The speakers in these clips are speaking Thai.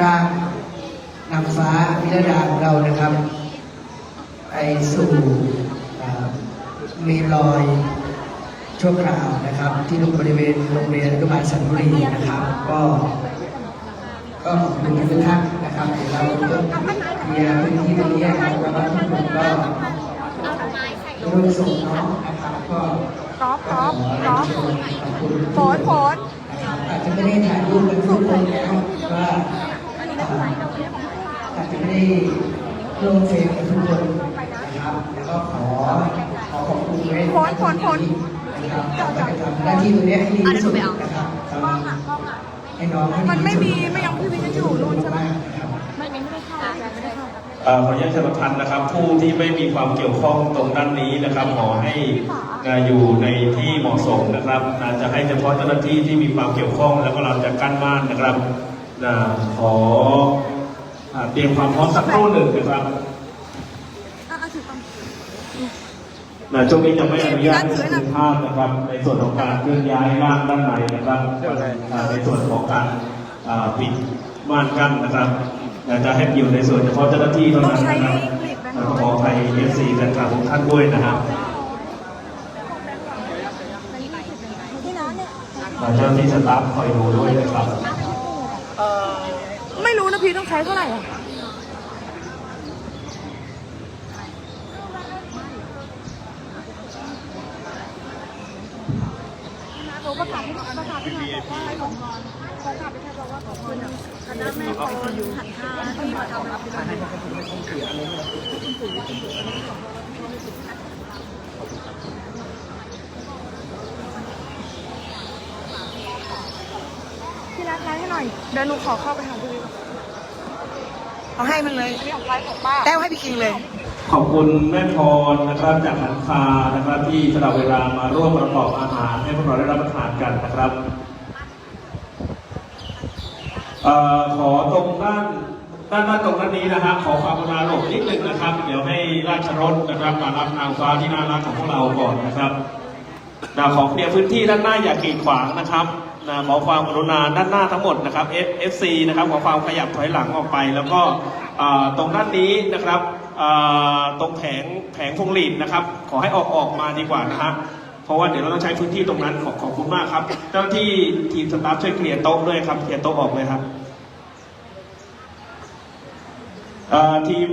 ร่างนางฟ้าวิรดาของเรานะครับ ไปสู่เอ่อเมนลอยชั่วคราวนะครับ ที่บริเวณโรงเรียนอนุบาลสันบุรีนะครับ ก็ก็ขอบคุณทุกท่านนะครับเดี๋ยวเราก็เคลียร์พื้นที่ตรงนี้นะครับแล้วก็ทุกคนก็ร่วมส่งน้องนะครับก็กอล์ฟกอล์ฟกอล์ฟขอบคุณโฟนโฟนนะครับอาจจะไม่ได้ถ่ายรูปกันทุกคนนะครับว่าอาจจะ ไม่ได้ร่วมเฟรมกันทุกคนนะครับแล้วก็ขอขอขอบคุณไว้นะครับเราจะทำหน้าที่ตรงนี้ให้ดีที่สุดนะครับทำให้น้องให้ดีที่สุดมันไม่มีไม่ยังพี่วิทย์อยู่นู่นใช่ไหมนะครับไม่ไม่ได้เข้าไม่ได้เข้าเอ่อขออนุญาตเชิญประธานนะครับ ผู้ที่ไม่มีความเกี่ยวข้องตรงด้านนี้นะครับ ขอให้อ่าอยู่ในที่เหมาะสมนะครับอาจจะให้เฉพาะเจ้าหน้าที่ที่มีความเกี่ยวข้อง แล้วก็เราจะกั้นม่านนะครับนะขออ่า เตรียมความพร้อมสักครู่หนึ่งนะครับอะอะถือก่อนนะช่วงนี้ยังไม่อนุญาตให้สัมภาษณ์นะครับ ในส่วนของการเคลื่อนย้ายร่างด้านในนะครับอ่าในส่วนของการอ่าปิดม่านกั้นนะครับนะจะให้อยู่ในส่วนเฉพาะเจ้าหน้าที่เท่านั้นนะครับแล้วก็ขออภัยเอฟซีแฟนคลับของท่านด้วยนะครับที่ร้านเนี่ยเจ้าหน้าที่สตาฟคอยดูด้วยนะครับ ไม่รู้นะพี่ต้องใช้เท่าไหร่อะเขาประกาศประกาศให้มาบอกว่าให้ของนอนประกาศให้บอกว่าของคุณอะคณะแม่คอนหันห้าที่มาทำรับผิดชอบพี่รักไลฟ์ให้หน่อยเดี๋ยวหนูขอเข้าไปหาพี่ เอาให้มันเลยนี่ของไลฟ์ของป้าแต้วให้พี่คิงเลย ขอบคุณแม่พรนะครับจากหันคานะครับที่สละเวลามาร่วมประกอบอาหารให้พวกเราได้รับประทานกันนะครับเอ่อขอตรงด้านด้านด้านตรงด้านนี้นะฮะขอความกรุณาหลบนิดนึงนะครับ เดี๋ยวให้ราชรถนะครับมารับนางฟ้าที่น่ารักของพวกเราก่อนนะครับนะขอเคลียร์พื้นที่ด้านหน้าอย่ากีดขวางนะครับ นะขอความกรุณาด้านหน้าทั้งหมดนะครับ F FC นะครับขอความขยับถอยหลังออกไป แล้วก็ตรงด้านนี้นะครับตรงแผงแผงพวงหลีดนะครับ ขอให้ออกออกมาดีกว่านะฮะเพราะว่าเดี๋ยวเราต้องใช้พื้นที่ตรงนั้นขอขอบคุณมากครับ เจ้าหน้าที่ทีมสตาฟช่วยเคลียร์โต๊ะด้วยครับเคลียร์โต๊ะออกเลยครับทีม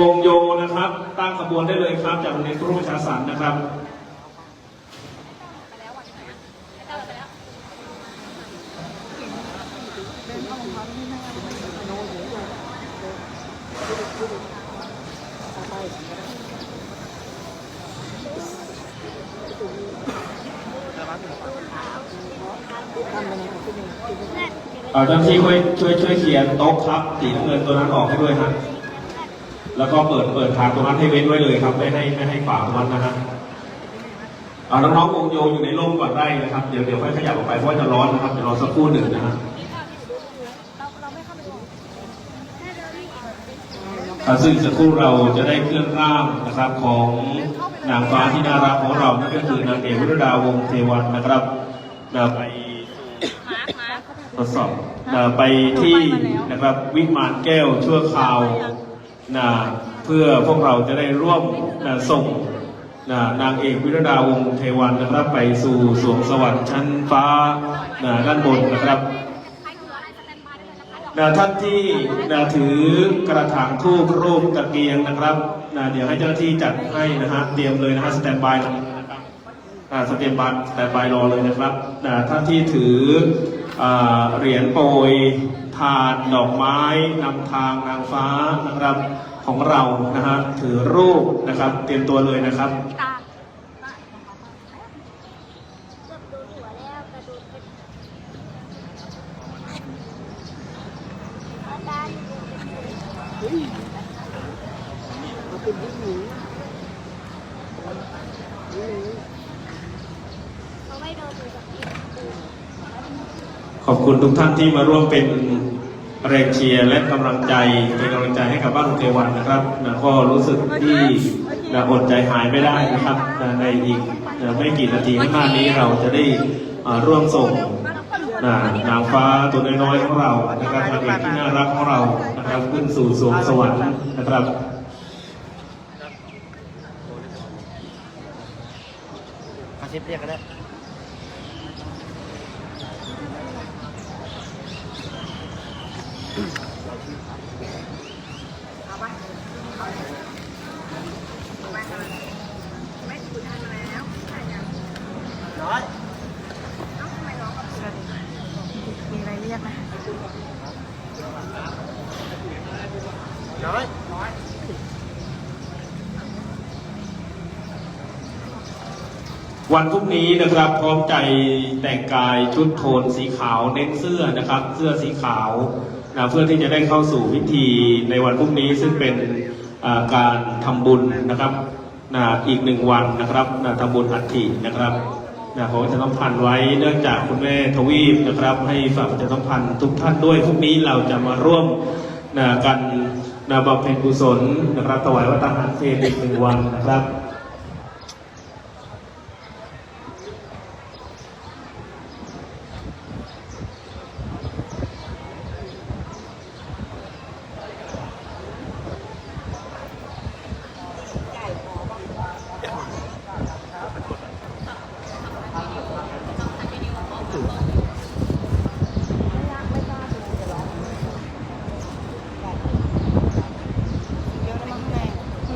วงโยนะครับ ตั้งขบวนได้เลยครับ จากโรงเรียนครูประชาสรรค์นะครับ เอ่อเจ้าหน้าที่ช่วยช่วยช่วยเคลียร์โต๊ะครับสีน้ำเงินตัวนั้นออกให้ด้วยฮะแล้วก็เปิดเปิดทางตรงนั้นให้เว้นไว้เลยครับไม่ให้ไม่ให้ขวางตรงนั้นนะฮะเอาน้องๆวงโยอยู่ในร่มก่อนได้นะครับเดี๋ยวเดี๋ยวค่อยขยับออกไปเพราะว่าจะร้อนนะครับเดี๋ยวรอสักครู่หนึ่งนะฮะซึ่งสักครู่เราจะได้เคลื่อนร่างนะครับของนางฟ้าที่น่ารักของเรานั่นก็คือนางเอกวิรดาวงเทวันนะครับนะไป ทดสอบนะไปที่นะครับวิมานแก้วชั่วคราวนะเพื่อพวกเราจะได้ร่วมนะส่งนะนางเอกวิรดาวงศ์เทวันนะครับไปสู่สวงสวรรค์ชั้นฟ้านะด้านบนนะครับนะท่านที่นะถือกระถางทูบรูปตะเกียงนะครับนะเดี๋ยวให้เจ้าหน้าที่จัดให้นะฮะเตรียมเลยนะฮะสแตนบายนะครับอ่าสเตมบัตสแตนบายรอเลยนะครับอ่าท่านที่ถืออ่า เหรียญโปรยทานดอกไม้นำทางนางฟ้านะครับของเรานะฮะถือรูปนะครับ เตรียมตัวเลยนะครับ คุณทุกท่านที่มาร่วมเป็นแรงเชียร์และกำลังใจเป็นกำลังใจให้กับบ้านลุเทวันนะครับนะก็รู้สึกที่นะอดใจหายไม่ได้นะครับนะในอีกนะไม่กี่นาทีข้างหน้านี้เราจะได้ร่วมส่งนะนางฟ้าตัวน้อยๆของเรานะครับนางเอกที่น่ารักของเรานะครับขึ้นสู่สวงสวรรค์นะครับมาชิปเรียกก็ได้ มีอะไรเรียกไหมน้อยวันพรุ่งนี้นะครับพร้อมใจแต่งกายชุดโทนสีขาวเน้นเสื้อนะครับ เสื้อสีขาวนะเพื่อที่จะได้เข้าสู่พิธีในวันพรุ่งนี้ซึ่งเป็นอ่าการทำบุญนะครับนะอีกหนึ่งวันนะครับนะทำบุญอัฐินะครับ นะขอประชาสัมพันธ์ไว้เนื่องจากคุณแม่ทวีปนะครับ ให้ฝากประชาสัมพันธ์ทุกท่านด้วยพรุ่งนี้เราจะมาร่วมนะกันนะบำเพ็ญกุศลนะครับถวายวัตถานเพลอีกหนึ่งวันนะครับ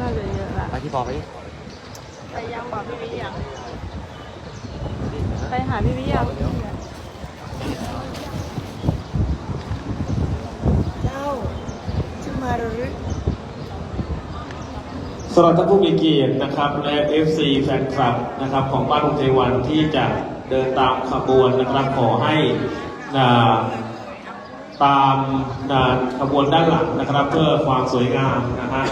น่าจะเยอะละไปที่ปอไปดิไปยังบอกพี่วิยังไปหาพี่วิยังเจ้าชื่อมาหรือสำหรับท่านผู้มีเกียรตินะครับ และ FC แฟนคลับนะครับ ของบ้านลุงเทวันที่จะเดินตามขบวนนะครับ ขอให้นะตามนะขบวนด้านหลังนะครับ เพื่อความสวยงามนะฮะ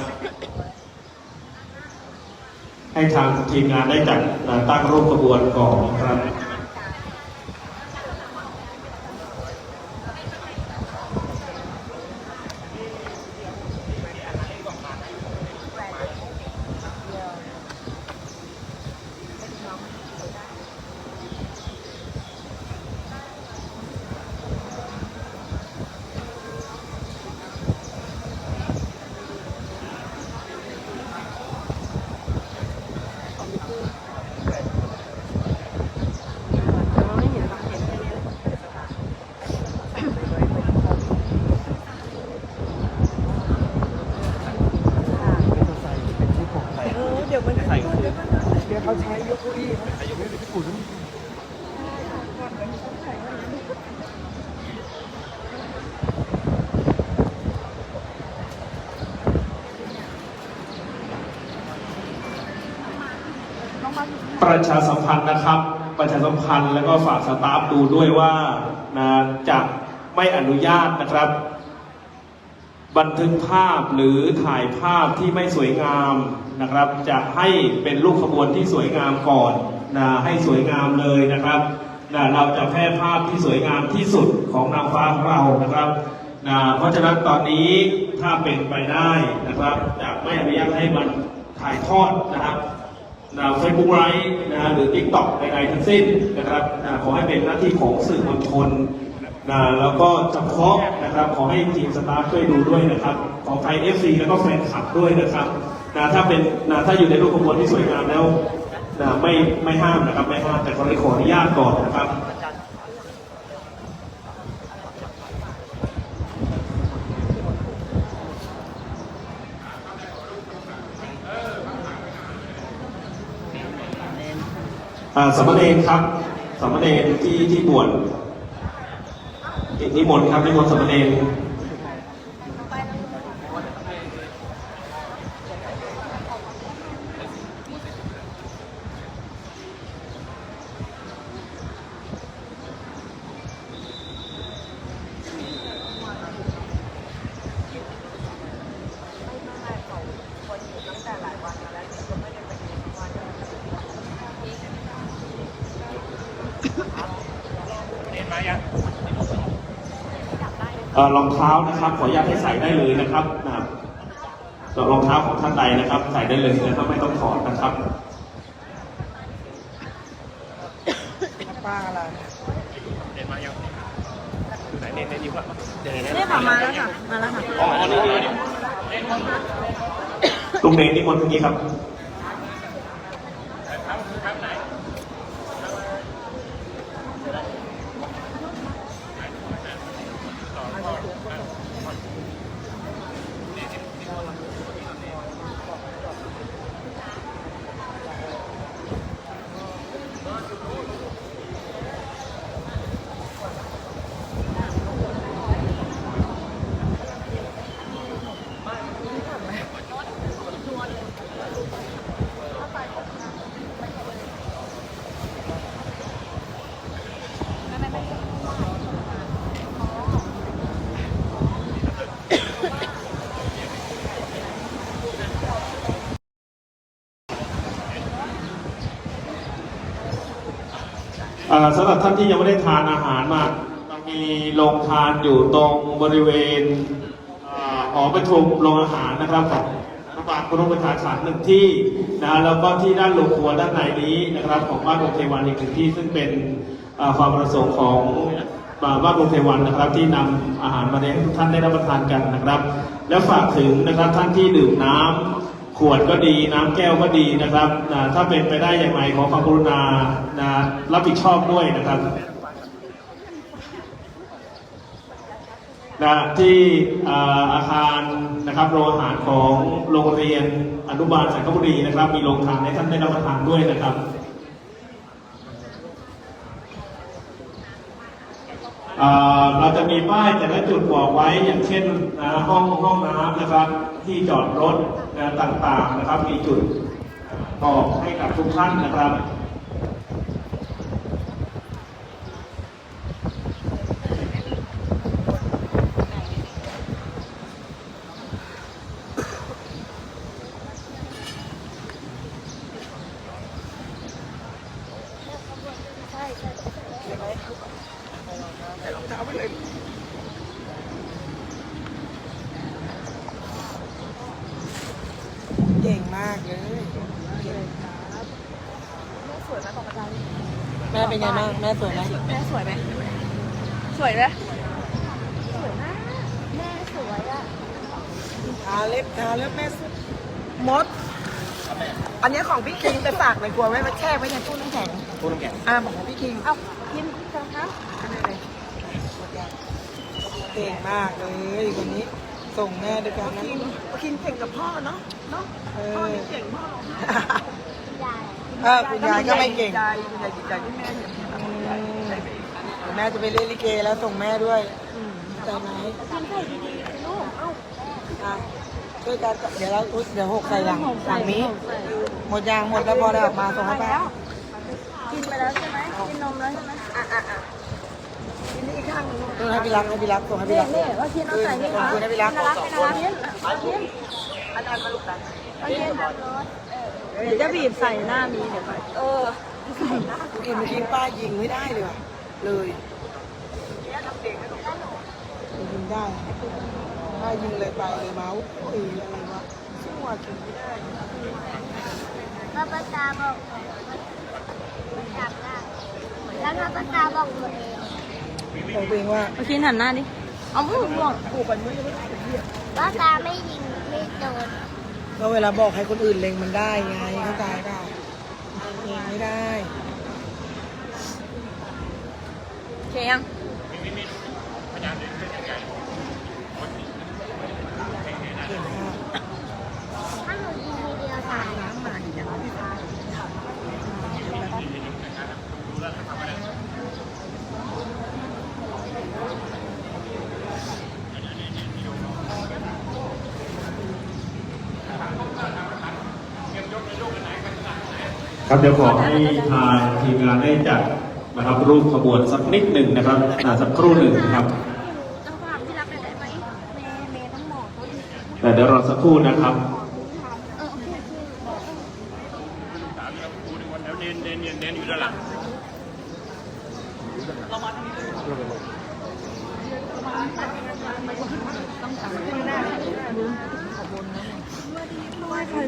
ให้ทางทีมงานได้จัดตั้งรูปขบวนก่อนนะครับ แต่ว่าไม่เห็นหรอกเห็นแค่นี้ เออเดี๋ยวมัน ใส่ เดี๋ยวเขาใช้ยกเก้าอี้นะ ประชาสัมพันธ์นะครับ ประชาสัมพันธ์แล้วก็ฝากสตาฟดูด้วยว่านะจะไม่อนุญาตนะครับ บันทึกภาพหรือถ่ายภาพที่ไม่สวยงามนะครับ จะให้เป็นรูปขบวนที่สวยงามก่อนนะให้สวยงามเลยนะครับนะเราจะแพร่ภาพที่สวยงามที่สุดของนางฟ้าของเรานะครับนะเพราะฉะนั้นตอนนี้ถ้าเป็นไปได้นะครับจะไม่อนุญาตให้มันถ่ายทอดนะครับ เฟซบุ๊กไลฟ์นะหรือทิกต็อกใดๆทั้งสิ้นนะครับนะขอให้เป็นหน้าที่ของสื่อมวลชนนะแล้วก็เพาะนะครับขอให้ทีมสตาฟช่วยดูด้วยนะครับของไทยเอฟซีแล้วก็แฟนคลับด้วยนะครับนะถ้าเป็นนะถ้าอยู่ในรูปขบวนที่สวยงามแล้วนะไม่ไม่ห้ามนะครับไม่ห้ามแต่ขอขออนุญาตก่อนนะครับ สามเณรครับสามเณรที่ที่บวชนิมนต์ครับนิมนต์สามเณรเอ่อ รองเท้านะครับ ขออนุญาตให้ใส่ได้เลยนะครับนะครับรองเท้าของท่านใดนะครับ ใส่ได้เลยนะครับไม่ต้องถอดนะครับป้าอะไรเดินมายังเนี่ยค่ะมาแล้วค่ะมาแล้วค่ะลุงเนนิมนต์เมื่อกี้ครับ สำหรับท่านที่ยังไม่ได้ทานอาหารมามีโรงทานอยู่ตรงบริเวณอ่าหอประชุมโรงอาหารนะครับของรัฐบาลกรมประชาสันหนึ่งที่นะแล้วก็ที่ด้านโรงครัวด้านในนี้นะครับ ของบ้านโรงเทวันอีกหนึ่งที่ซึ่งเป็นความประสงค์ของอ่าบ้านโรงเทวันนะครับ ที่นำอาหารมาให้ทุกท่านได้รับประทานกันนะครับ แล้วฝากถึงนะครับท่านที่ดื่มน้ำ ขวดก็ดีน้ำแก้วก็ดีนะครับนะถ้าเป็นไปได้อย่างไรขอความกรุณานะรับผิดชอบด้วยนะครับนะที่อาคารนะครับโรงอาหารของโรงเรียนอนุบาลสังคบุรีนะครับ มีโรงทานให้ท่านได้รับประทานด้วยนะครับเราจะมีป้ายแต่ละจุดบอกไว้อย่างเช่นนะห้องห้องน้ำนะครับที่จอดรถ ต่างๆนะครับ มีจุดบอกให้กับทุกท่านนะครับ เก่งมากเลย สวยไหมบอกอาจารย์ แม่ เป็นไงบ้างแม่สวยไหมแม่สวยไหมสวยไหมสวยนะแม่สวยอะทาเล็บทาเล็บแม่สุดมด อันนี้ของพี่คิงไปฝากเลยกลัวไว้มาแช่ไว้ในตู้น้ำแข็งตู้น้ำแข็งอ่าบอกของพี่คิงเอากินกันคะเก่งมากเลยคนนี้ส่งแม่ด้วยกันนะคิงเก่งกับพ่อเนาะเนาะพ่อนี่เก่งพ่อ เออคุณยายก็ไม่เก่งคุณยายดีใจที่แม่เห็นแม่จะไปเล่นลิเกแล้วส่งแม่ด้วยใจไหมกินไข่ดีๆสิลูก เอ้าอะช่วยกันเดี๋ยวเราอุ๊ยเดี๋ยวหกใส่หลังหลังนี้ หมดยางหมดแล้วพอได้ออกมาส่งให้ป้ากินไปแล้วใช่ไหมกินนมแล้วใช่ไหมอะอะอะกินนี่อีกข้างหนึงต้องให้พี่รักให้พี่รักส่งให้พี่เล่รักเล่ว่ากินเอาใส่นี่ขอบคะคุณให้พี่รักน่ารักน่ารักกินกินอาจารย์มาลูกตาเอากิน เดี๋ยวจะบีบใส่หน้ามีเดี๋ยวไปเออเห็นเมื่อกี้ป้ายิงไม่ได้เลยว่ะเลยยิงได้ป้ายิงเลยไปเลยเมาส์โอ้ยอะไรวะสู้อะกินไม่ได้ป้าป้าตาบอกจับได้แล้วก็ป้าตาบอกตัวเองบอกเองว่าเอากินหันหน้าดิเอามือห่วงปลูกกันไม่ได้เป็นเหี้ยป้าตาไม่ยิงไม่โดน ก็เวลาบอกให้คนอื่นเล็งมันได้ไงเข้าใจเปล่าเองไม่ได้ โอเคยัง เก่งมาก ถ้าหนูยิงทีเดียวตายนะ ครับเดี๋ยวขอให้ทางทีมงานได้จัดนะครับรูปขบวนสักนิดหนึ่งนะครับอ่าสักครู่หนึ่งนะครับต้องถามที่รับได้ไหมเมย์เมย์ต้องบอกเขาดิแต่เดี๋ยวรอสักครู่นะครับ เออโอเคโอเค เ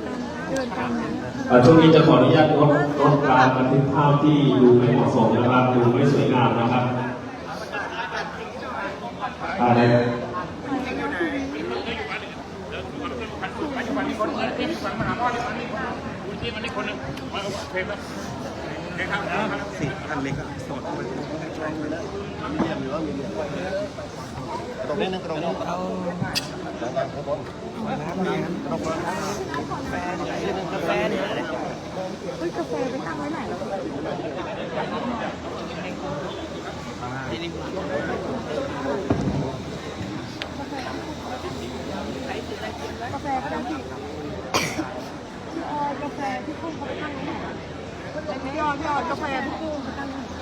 อ่อ ช่วงนี้จะขออนุญาตลดลดการบันทึกภาพที่ดูไม่เหมาะสมนะครับดูไม่สวยงามนะครับอ่าในสิอันเล็กอะสดมันมีเหลือมีเหลือตรงนี้นึงตรงนี้เอาน้ำนี่ตรงนี้กาแฟเนี่ย กาแฟเนี่ยเฮ้ยกาแฟไปตั้งไว้ไหนแล้วกาแฟก็ได้พี่เออกาแฟพี่กุ้งเขาไปตั้งไว้ไหนอะพี่ยอดยอดกาแฟพี่กุ้งเขาตั้งไว้ไหน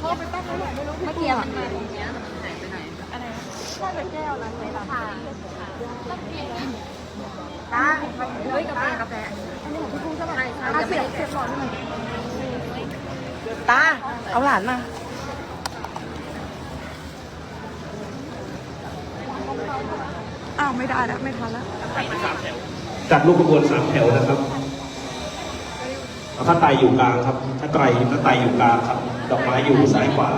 เขาไปตั้งไว้ไหนไม่รู้เมื่อกี้ง น่าจะแก้วนั้นเลยค่ะตาเฮ้ยกาแฟกาแฟอันนี้ของพี่กุ้งใช่ไหมใช่เสียบเสียบหลอดให้หน่อยตา เอาหลานมาอ้าวไม่ได้แล้วไม่ทันแล้วจัดลูกกระบวนสามแถวนะครับเอาผ้าไตรอยู่กลางครับถ้าไตรผ้าไตรอยู่กลางครับ ดอกไม้อยู่ซ้ายขวา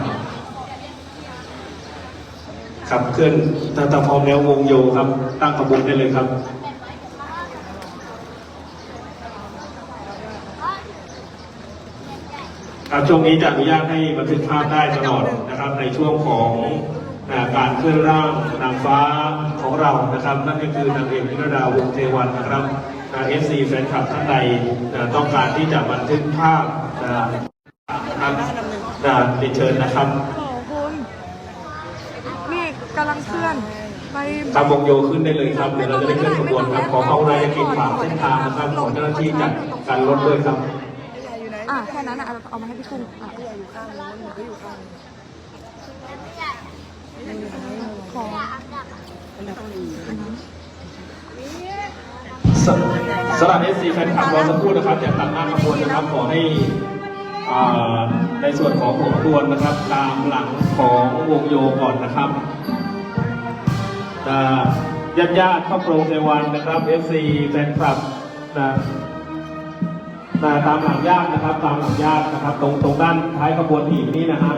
ครับเคลื่อนตาตาพร้อมแล้ววงโยครับ ตั้งขบวนได้เลยครับครับช่วงนี้จะอนุญาตให้บันทึกภาพได้ตลอดนะครับ ในช่วงของการเคลื่อนร่างนางฟ้าของเรานะครับ นั่นก็คือนางเอกนิรดาวงเทวันนะครับเอฟซีแฟนคลับท่านใดต้องการที่จะบันทึกภาพอ่าครับอ่าเรียนเชิญนะครับ โอ้คุณนี่กำ ลังเคลื่อนไปตามวงโยขึ้นได้เลยครับเดี๋ยวเราจะได้เคลื่อนขบวนครับขอเข้าในกิจฝากเส้นทางนะครับขอเจ้าหน้าที่จัดการรถด้วยครับอะแค่นั้นนะเอาเอามาให้พี่กุ้งอะขอสสำหรับ FC แฟนคลับรอสักครู่นะครับอย่าตัดหน้าขบวนนะครับขอให้อ่าในส่วนของหัวขบวนนะครับ ตามหลังของวงโยก่อนนะครับ ญาติญาติครอบครัวเทวันนะครับเอฟซีแฟนคลับนะนะตามหลังญาตินะครับ ตามหลังญาตินะครับ ตรงตรงด้านท้ายขบวนผีนี่นะฮะ